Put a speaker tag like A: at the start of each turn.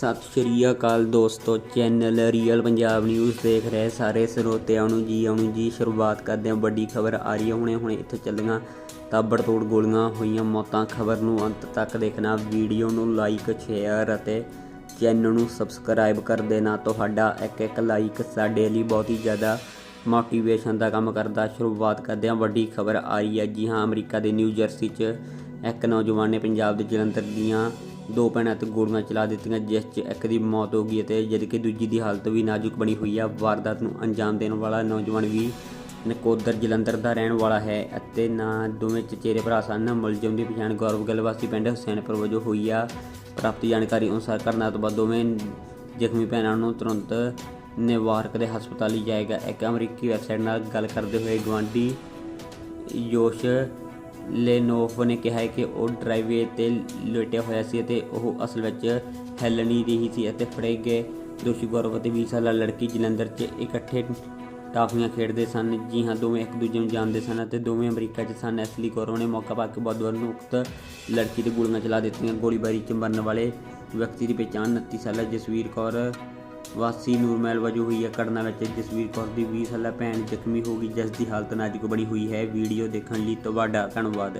A: ਸਤਿ ਸ਼੍ਰੀ ਅਕਾਲ ਦੋਸਤੋ, channel real Punjab news ਦੇਖ ਰਹੇ ਸਾਰੇ ਸਰੋਤਿਆਂ ਨੂੰ ਜੀ। ਆਉਣ ਜੀ, ਸ਼ੁਰੂਆਤ ਕਰਦੇ ਹਾਂ ਵੱਡੀ ਖਬਰ ਆ ਰਹੀ ਹੈ ਹੁਣੇ ਹੁਣੇ ਇੱਥੇ ਚੱਲੀਆਂ। ਤਾਬੜ ਤੋੜ ਗੋਲੀਆਂ ਹੋਈਆਂ ਮੌਤਾਂ, ਖਬਰ ਨੂੰ ਅੰਤ ਤੱਕ ਦੇਖਣਾ। ਵੀਡੀਓ ਨੂੰ ਲਾਈਕ ਸ਼ੇਅਰ ਅਤੇ ਚੈਨਲ ਨੂੰ ਸਬਸਕ੍ਰਾਈਬ ਕਰ ਦੇਣਾ। ਤੁਹਾਡਾ ਇੱਕ ਇੱਕ ਲਾਈਕ ਸਾਡੇ ਲਈ ਬਹੁਤ ਹੀ ਜ਼ਿਆਦਾ ਮੋਟੀਵੇਸ਼ਨ ਦਾ ਕੰਮ ਕਰਦਾ। ਸ਼ੁਰੂਆਤ ਕਰਦੇ ਹਾਂ ਵੱਡੀ ਖਬਰ ਆ ਰਹੀ ਹੈ। ਜੀ ਹਾਂ, ਅਮਰੀਕਾ ਦੇ ਨਿਊ ਜਰਸੀ 'ਚ ਇੱਕ ਨੌਜਵਾਨ ਨੇ ਪੰਜਾਬ ਦੇ ਜਲੰਧਰ ਦੀਆਂ ਦੋ ਭੈਣਾਂ ਤੇ ਗੋਲੀਆਂ ਚਲਾ ਦਿੱਤੀਆਂ, ਜਿਸ 'ਚ ਇੱਕ ਦੀ ਮੌਤ ਹੋ ਗਈ ਅਤੇ ਜਦਕਿ ਦੂਜੀ ਦੀ ਹਾਲਤ ਵੀ ਨਾਜ਼ੁਕ ਬਣੀ ਹੋਈ ਆ। ਵਾਰਦਾਤ ਨੂੰ ਅੰਜਾਮ ਦੇਣ ਵਾਲਾ ਨੌਜਵਾਨ ਵੀ ਨਕੋਦਰ ਜਲੰਧਰ ਦਾ ਰਹਿਣ ਵਾਲਾ ਹੈ ਅਤੇ ਨਾ ਦੋਵੇਂ ਚਚੇਰੇ ਭਰਾ ਸਨ। ਮੁਲਜ਼ਮ ਦੀ ਪਛਾਣ ਗੌਰਵ ਗਲਵਾਸੀ ਪਿੰਡ ਹੁਸੈਨਪੁਰ ਵਜੋਂ ਹੋਈ ਆ। ਪ੍ਰਾਪਤ ਜਾਣਕਾਰੀ ਅਨੁਸਾਰ ਘਟਨਾ ਤੋਂ ਬਾਅਦ ਦੋਵੇਂ ਜ਼ਖਮੀ ਭੈਣਾਂ ਨੂੰ ਤੁਰੰਤ ਨਿਵਾਰਕ ਦੇ ਹਸਪਤਾਲ ਲਿਜਾਇਆ ਗਿਆ। ਇੱਕ ਅਮਰੀਕੀ ਵੈਬਸਾਈਟ ਨਾਲ ਗੱਲ ਕਰਦੇ ਹੋਏ ਗਵਾਂਢੀ ਯੋਸ਼ ਲੈਨੋਵ ਨੇ ਕਿਹਾ ਹੈ ਕਿ ਉਹ ਡਰਾਈਵੇ ਤੇ ਲੁੱਟਿਆ ਹੋਇਆ ਸੀ ਅਤੇ ਉਹ ਅਸਲ ਵਿੱਚ ਹਿੱਲ ਰਹੀ ਸੀ ਅਤੇ ਫੜੇ ਗਏ ਦੋਸ਼ੀ ਗੌਰਵ ਅਤੇ 20 ਸਾਲਾ ਲੜਕੀ ਜਲੰਧਰ 'ਚ ਇਕੱਠੇ ਟਾਫੀਆਂ ਖੇਡਦੇ ਸਨ। ਜੀ ਹਾਂ, ਦੋਵੇਂ ਇੱਕ ਦੂਜੇ ਨੂੰ ਜਾਣਦੇ ਸਨ ਅਤੇ ਦੋਵੇਂ ਅਮਰੀਕਾ 'ਚ ਸਨ। ਐਸਲੀ ਗੌਰਵ ਨੇ ਮੌਕਾ ਪਾ ਕੇ ਬੁੱਧਵਾਰ ਨੂੰ ਉਕਤ ਲੜਕੀ ਤੇ ਗੋਲੀਆਂ ਚਲਾ ਦਿੱਤੀਆਂ। ਗੋਲੀਬਾਰੀ 'ਚ ਮਰਨ ਵਾਲੇ ਵਿਅਕਤੀ ਦੀ ਪਛਾਣ 29 ਸਾਲਾ ਜਸਵੀਰ ਕੌਰ ਵਾਸੀ ਨੂਰਮਹਿਲ ਵਜੋਂ ਹੋਈ ਹੈ ਘਟਨਾ ਵਿੱਚ ਜਸਵੀਰ ਕੌਰ ਦੀ 20 ਸਾਲਾ ਭੈਣ ਜ਼ਖਮੀ ਹੋ ਗਈ, ਜਿਸ ਦੀ ਹਾਲਤ ਨਾਜ਼ੁਕ ਬਣੀ ਹੋਈ ਹੈ। ਵੀਡੀਓ ਦੇਖਣ ਲਈ ਤੁਹਾਡਾ ਧੰਨਵਾਦ।